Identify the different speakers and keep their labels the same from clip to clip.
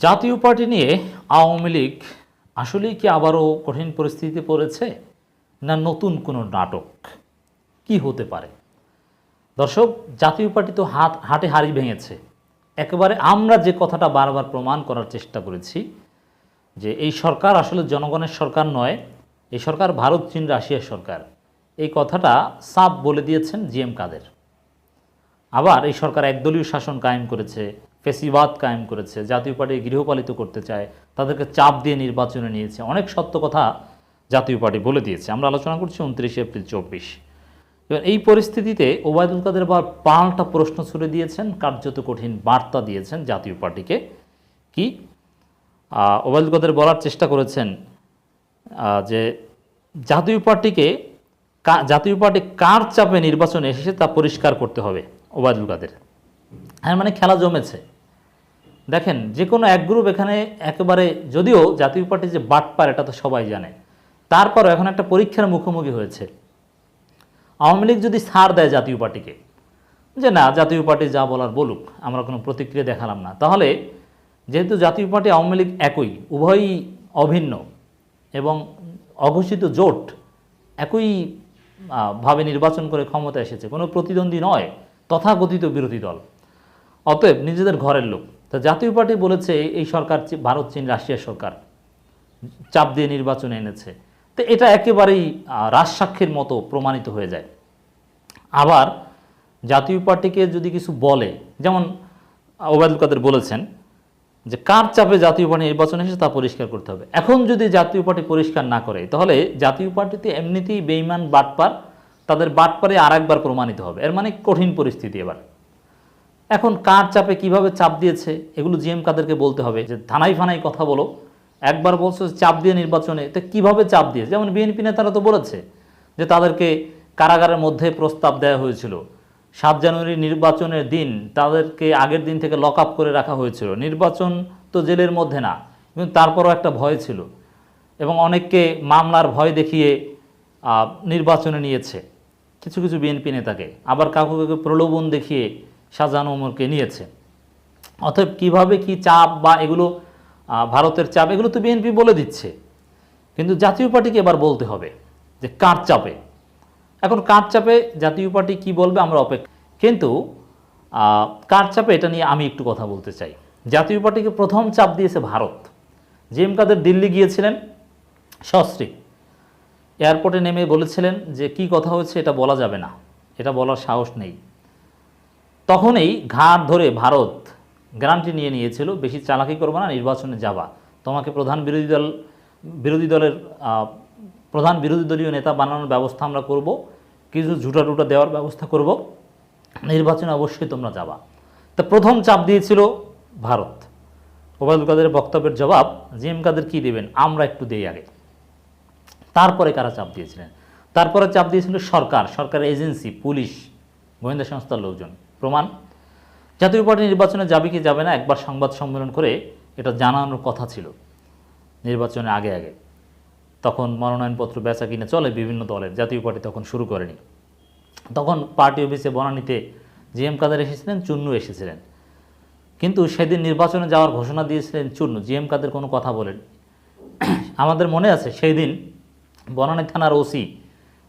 Speaker 1: জাতীয় পার্টি নিয়ে আওয়ামী লীগ আসলেই কি আবারও কঠিন পরিস্থিতিতে পড়েছে না নতুন কোনো নাটক? কি হতে পারে? দর্শক, জাতীয় পার্টি তো হাত, হাটে হাড়ি ভেঙেছে। একেবারে আমরা যে কথাটা বারবার প্রমাণ করার চেষ্টা করেছি যে এই সরকার আসলে জনগণের সরকার নয়, এই সরকার ভারত, চীন, রাশিয়ার সরকার। এই কথাটা সাপ বলে দিয়েছেন জিএম কাদের। আবার এই সরকার একদলীয় শাসন কায়েম করেছে ফেসিবাদ কায়েম করেছে, জাতীয় পার্টি গৃহপালিত করতে চায়, তাদেরকে চাপ দিয়ে নির্বাচনে নিয়েছে, অনেক সত্য কথা জাতীয় পার্টি বলে দিয়েছে। আমরা আলোচনা করছি উনত্রিশে এপ্রিল চব্বিশ। এবার এই পরিস্থিতিতে ওবায়দুল কাদের আবার পাল্টা প্রশ্ন ছুড়ে দিয়েছেন, কার্যত কঠিন বার্তা দিয়েছেন জাতীয় পার্টিকে। কি? ওবায়দুল কাদের বলার চেষ্টা করেছেন যে জাতীয় পার্টিকে জাতীয় পার্টি কার চাপে নির্বাচনে এসেছে তা পরিষ্কার করতে হবে ওবায়দুল কাদের। হ্যাঁ মানে খেলা জমেছে। দেখেন, যে কোনো এক গ্রুপ এখানে একেবারে যদিও জাতীয় পার্টি যে বাটপার এটা তো সবাই জানে। তারপরও এখন একটা পরীক্ষার মুখোমুখি হয়েছে। আওয়ামী লীগ যদি ছাড় দেয় জাতীয় পার্টিকে, যে না, জাতীয় পার্টি যা বলার বলুক, আমরা কোনো প্রতিক্রিয়া দেখালাম না। তাহলে যেহেতু জাতীয় পার্টি আওয়ামী লীগ একই, উভয়ই অভিন্ন এবং অঘোষিত জোট একই ভাবে নির্বাচন করে ক্ষমতা এসেছে, কোনো প্রতিদ্বন্দ্বী নয়, তথাকথিত বিরোধী দল। অতএব নিজেদের ঘরের লোক তো জাতীয় পার্টি বলেছে এই সরকার ভারত, চীন রাশিয়ার সরকার চাপ দিয়ে নির্বাচনে এনেছে। তো এটা একেবারেই রাজসাক্ষীর মতো প্রমাণিত হয়ে যায়। আবার জাতীয় পার্টিকে যদি কিছু বলে, যেমন ওবায়দুল কাদের বলেছেন যে কার চাপে জাতীয় পার্টি নির্বাচন এসেছে তা পরিষ্কার করতে হবে। এখন যদি জাতীয় পার্টি পরিষ্কার না করে, তাহলে জাতীয় পার্টিতে এমনিতেই বেইমান বাটপার তাদের বাটপারে আর একবার প্রমাণিত হবে। এর মানে কঠিন পরিস্থিতি এবার। এখন কার চাপে কীভাবে চাপ দিয়েছে, এগুলো জিএম কাদেরকে বলতে হবে। যে থানায় ফানাই কথা বলো, একবার বলছো চাপ দিয়ে নির্বাচনে, তো কীভাবে চাপ দিয়ে যেমন বিএনপি নেতারা তো বলেছে যে তাদেরকে কারাগারের মধ্যে প্রস্তাব দেওয়া হয়েছিল। সাত জানুয়ারি নির্বাচনের দিন তাদেরকে আগের দিন থেকে লক আপ করে রাখা হয়েছিল। নির্বাচন তো জেলের মধ্যে না, কিন্তু তারপরও একটা ভয় ছিল। এবং অনেককে মামলার ভয় দেখিয়ে নির্বাচনে নিয়েছে। কিছু কিছু বিএনপি নেতাকে। আবার কাউকে কাউকে প্রলোভন দেখিয়ে শাহজাহান ওমরকে নিয়েছে। অতএব কীভাবে কি চাপ বা এগুলো ভারতের চাপ, এগুলো তো বিএনপি বলে দিচ্ছে। কিন্তু জাতীয় পার্টিকে এবার বলতে হবে যে কার চাপে? এখন কার চাপে জাতীয় পার্টি কি বলবে আমরা অপেক্ষা কিন্তু কার চাপে এটা নিয়ে আমি একটু কথা বলতে চাই। জাতীয় পার্টিকে প্রথম চাপ দিয়েছে ভারত। জি এম কাদের দিল্লি গিয়েছিলেন সস্ত্রীক এয়ারপোর্টে নেমে বলেছিলেন যে কি কথা হয়েছে এটা বলা যাবে না। এটা বলার সাহস নেই। তখনই ঘাট ধরে ভারত গ্যারান্টি নিয়ে নিয়েছিল, বেশি চালাকি করবে না, নির্বাচনে যাবা। তোমাকে প্রধান বিরোধী দল, বিরোধী দলের প্রধান বিরোধী দলীয় নেতা বানানোর ব্যবস্থা আমরা করব, কিছু ঝুটা টুটা দেওয়ার ব্যবস্থা করব, নির্বাচনে অবশ্যই তোমরা যাবা। তা প্রথম চাপ দিয়েছিল ভারত। ওবায়দুল কাদের বক্তব্যের জবাব জিএম কাদের কী দেবেন? আমরা একটু দেই আগে। তারপরে কারা চাপ দিয়েছিলেন? তারপরে চাপ দিয়েছিল সরকার, সরকারের এজেন্সি, পুলিশ, গোয়েন্দা সংস্থার লোকজন। প্রমাণ। জাতীয় পার্টি নির্বাচনে যাবে কি যাবে না, একবার সংবাদ সম্মেলন করে এটা জানানোর কথা ছিল নির্বাচনের আগে আগে। তখন মনোনয়নপত্র বেচা কিনে চলে বিভিন্ন দলের, জাতীয় পার্টি তখন শুরু করেনি। তখন পার্টি অফিসে বনানীতে জিএম কাদের এসেছিলেন, চুন্নু এসেছিলেন। কিন্তু সেদিন নির্বাচনে যাওয়ার ঘোষণা দিয়েছিলেন চুন্নু, জিএম কাদের কোনো কথা বলেন। আমাদের মনে আছে, সেই দিন বনানী থানার ওসি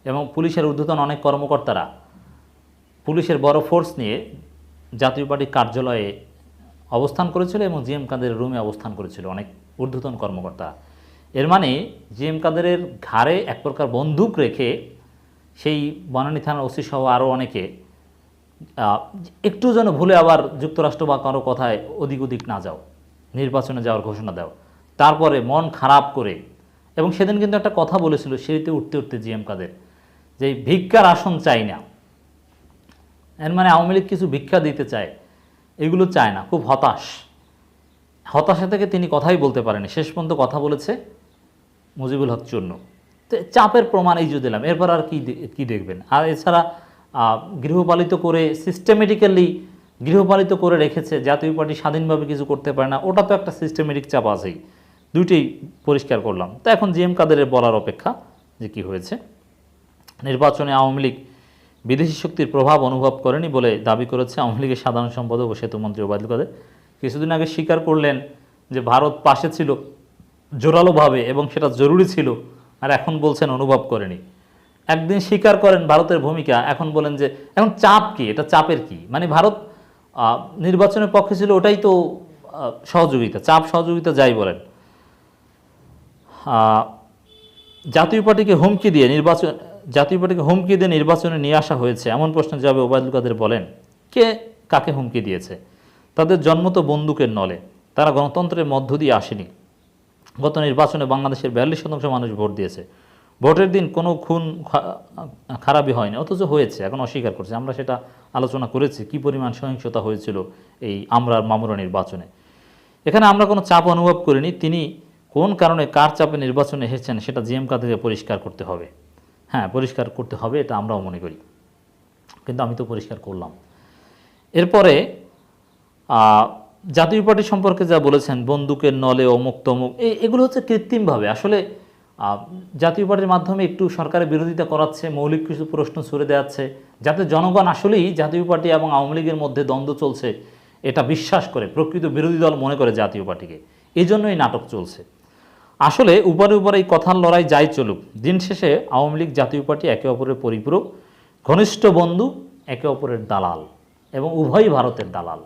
Speaker 1: এবং পুলিশের ঊর্ধ্বতন অনেক কর্মকর্তারা পুলিশের বড় ফোর্স নিয়ে জাতীয় পার্টির কার্যালয়ে অবস্থান করেছিল এবং জিএম কাদের রুমে অবস্থান করেছিল অনেক ঊর্ধ্বতন কর্মকর্তা। এর মানে জিএম কাদেরের ঘাড়ে এক প্রকার বন্দুক রেখে সেই বনানী থানার ওসি সহ আরও অনেকে একটু যেন ভুলে আবার যুক্তরাষ্ট্র বা কারও কথায় ওদিক ওদিক না যাও, নির্বাচনে যাওয়ার ঘোষণা দাও। তারপরে মন খারাপ করে, এবং সেদিন কিন্তু একটা কথা বলেছিল, সিঁড়িতে উঠতে উঠতে জিএম কাদের, যে ভিক্ষার আসন চাই না। এর মানে আওয়ামী লীগ কিছু ভিক্ষা দিতে চায়, এগুলো চায় না, খুব হতাশ। হতাশা থেকে তিনি কথাই বলতে পারেনি শেষ পর্যন্ত কথা বলেছে মুজিবুল হক চূর্ণ। তো চাপের প্রমাণ এই যে দিলাম, এরপর আর কি কি দেখবেন? আর এছাড়া গৃহপালিত করে সিস্টেমেটিক্যালি গৃহপালিত করে রেখেছে, জাতীয় পার্টি স্বাধীনভাবে কিছু করতে পারে না, ওটা তো একটা সিস্টেমেটিক চাপ আছেই। দুইটাই পরিষ্কার করলাম। তো এখন জিএম কাদেরের বলার অপেক্ষা যে কি হয়েছে। নির্বাচনে আওয়ামী লীগ বিদেশি শক্তির প্রভাব অনুভব করেনি বলে দাবি করেছে আওয়ামী লীগের সাধারণ সম্পাদক ও সেতুমন্ত্রী ওবায়দুল কাদের। কিছুদিন আগে স্বীকার করলেন যে ভারত পাশে ছিল, জোরালোভাবে, এবং সেটা জরুরি ছিল, আর এখন বলছেন অনুভব করেনি। একদিন স্বীকার করেন ভারতের ভূমিকা, এখন বলেন যে, এখন চাপ কি? এটা চাপের কি? মানে ভারত নির্বাচনের পক্ষে ছিল ওটাই তো সহযোগিতা, চাপ সহযোগিতা যাই বলেন। জাতীয় পার্টিকে হুমকি দিয়ে নির্বাচন জাতীয় পার্টিকে হুমকি দিয়ে নির্বাচনে নিয়ে আসা হয়েছে। এমন প্রশ্নের জবাবে ওবায়দুল কাদের বলেন, কে কাকে হুমকি দিয়েছে? তাদের জন্ম তো বন্দুকের নলে। তারা গণতন্ত্রের মধ্য দিয়ে আসেনি। গত নির্বাচনে বাংলাদেশের বিয়াল্লিশ শতাংশ মানুষ ভোট দিয়েছে। ভোটের দিন কোনো খুন খারাপই হয়নি। অথচ হয়েছে, এখন অস্বীকার করছে। আমরা সেটা আলোচনা করেছি, কি পরিমাণ সহিংসতা হয়েছিল এই আমরার মামুরা নির্বাচনে। এখানে আমরা কোনো চাপ অনুভব করিনি। তিনি কোন কারণে কার চাপে নির্বাচনে এসেছেন সেটা জিএম কাদেরকে পরিষ্কার করতে হবে। হ্যাঁ পরিষ্কার করতে হবে, এটা আমরাও মনে করি। কিন্তু আমি তো পরিষ্কার করলাম। এরপরে জাতীয় পার্টি সম্পর্কে যা বলেছেন, বন্দুকের নলে অমুক তমুক এই এগুলো হচ্ছে কৃত্রিমভাবে। আসলে জাতীয় পার্টির মাধ্যমে একটু সরকারের বিরোধিতা করাচ্ছে, মৌলিক কিছু প্রশ্ন ছুড়ে দেওয়াচ্ছে। যাতে জনগণ আসলেই জাতীয় পার্টি এবং আওয়ামী লীগের মধ্যে দ্বন্দ্ব চলছে, এটা বিশ্বাস করে, প্রকৃত বিরোধী দল মনে করে জাতীয় পার্টিকে। এই জন্যই নাটক চলছে। আসলে উপরে উপরে এই কথার লড়াই যাই চলুক, দিন শেষে আওয়ামী লীগ, জাতীয় পার্টি একে অপরের পরিপূরক, ঘনিষ্ঠ বন্ধু, একে অপরের দালাল এবং উভয়ই ভারতের দালাল।